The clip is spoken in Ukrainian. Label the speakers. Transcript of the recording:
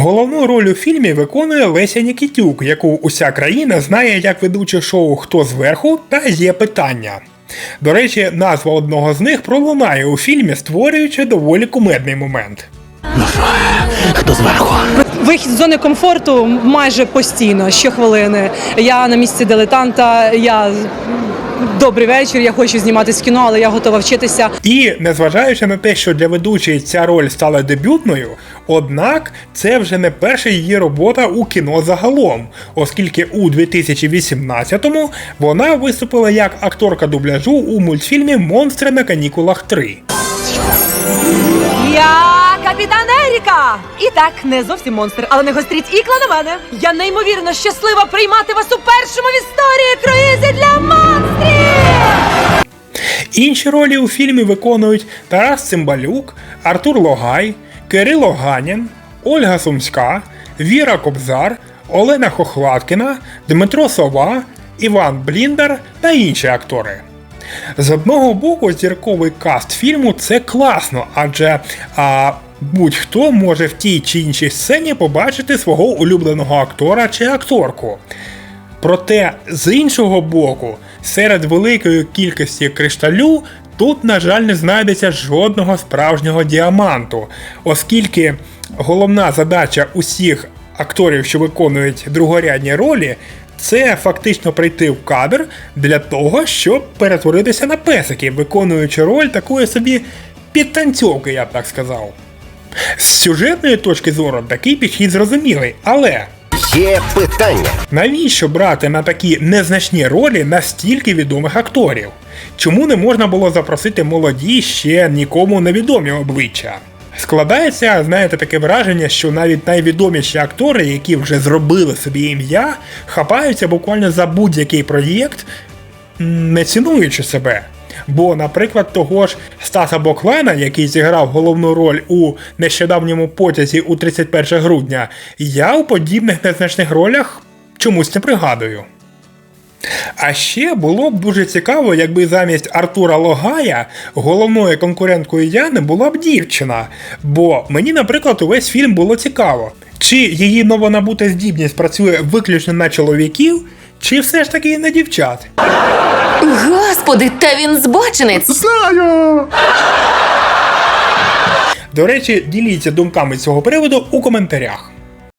Speaker 1: Головну роль у фільмі виконує Леся Нікітюк, яку уся країна знає як ведуче шоу Хто зверху та є питання. До речі, назва одного з них пролунає у фільмі, створюючи доволі кумедний момент.
Speaker 2: Хто зверху?
Speaker 3: Вихід з зони комфорту майже постійно, щохвилини. Я на місці дилетанта, я добрий вечір, я хочу зніматися в кіно, але я готова вчитися.
Speaker 1: І незважаючи на те, що для ведучої ця роль стала дебютною, однак це вже не перша її робота у кіно загалом, оскільки у 2018-му вона виступила як акторка дубляжу у мультфільмі Монстри на канікулах 3.
Speaker 4: Я капітан Еріка! І так, не зовсім монстр, але не гостріть ікла на мене. Я неймовірно щаслива приймати вас у першому в історії круїзі для монстрів!
Speaker 1: Інші ролі у фільмі виконують Тарас Цимбалюк, Артур Логай, Кирило Ганін, Ольга Сумська, Віра Кобзар, Олена Хохлаткіна, Дмитро Сова, Іван Бліндар та інші актори. З одного боку, зірковий каст фільму це класно, адже а, будь-хто може в тій чи іншій сцені побачити свого улюбленого актора чи акторку. Проте, з іншого боку, серед великої кількості кришталю тут, на жаль, не знайдеться жодного справжнього діаманту, оскільки головна задача усіх акторів, що виконують другорядні ролі, це фактично прийти в кадр для того, щоб перетворитися на песиків, виконуючи роль такої собі підтанцьовки, я б так сказав. З сюжетної точки зору такий підхід зрозумілий, але
Speaker 2: Є питання.
Speaker 1: Навіщо брати на такі незначні ролі настільки відомих акторів? Чому не можна було запросити молоді ще нікому невідомі обличчя? Складається, знаєте, таке враження, що навіть найвідоміші актори, які вже зробили собі ім'я, хапаються буквально за будь-який проєкт, не цінуючи себе. Бо, наприклад, того ж Стаса Боклана, який зіграв головну роль у нещодавньому потязі у 31 грудня, я у подібних незначних ролях чомусь не пригадую. А ще було б дуже цікаво, якби замість Артура Логая головною конкуренткою Яни була б дівчина. Бо мені, наприклад, увесь фільм було цікаво, чи її новонабута здібність працює виключно на чоловіків, чи все ж таки на дівчат.
Speaker 5: Господи, та він збочинець.
Speaker 1: До речі, діліться думками цього приводу у коментарях.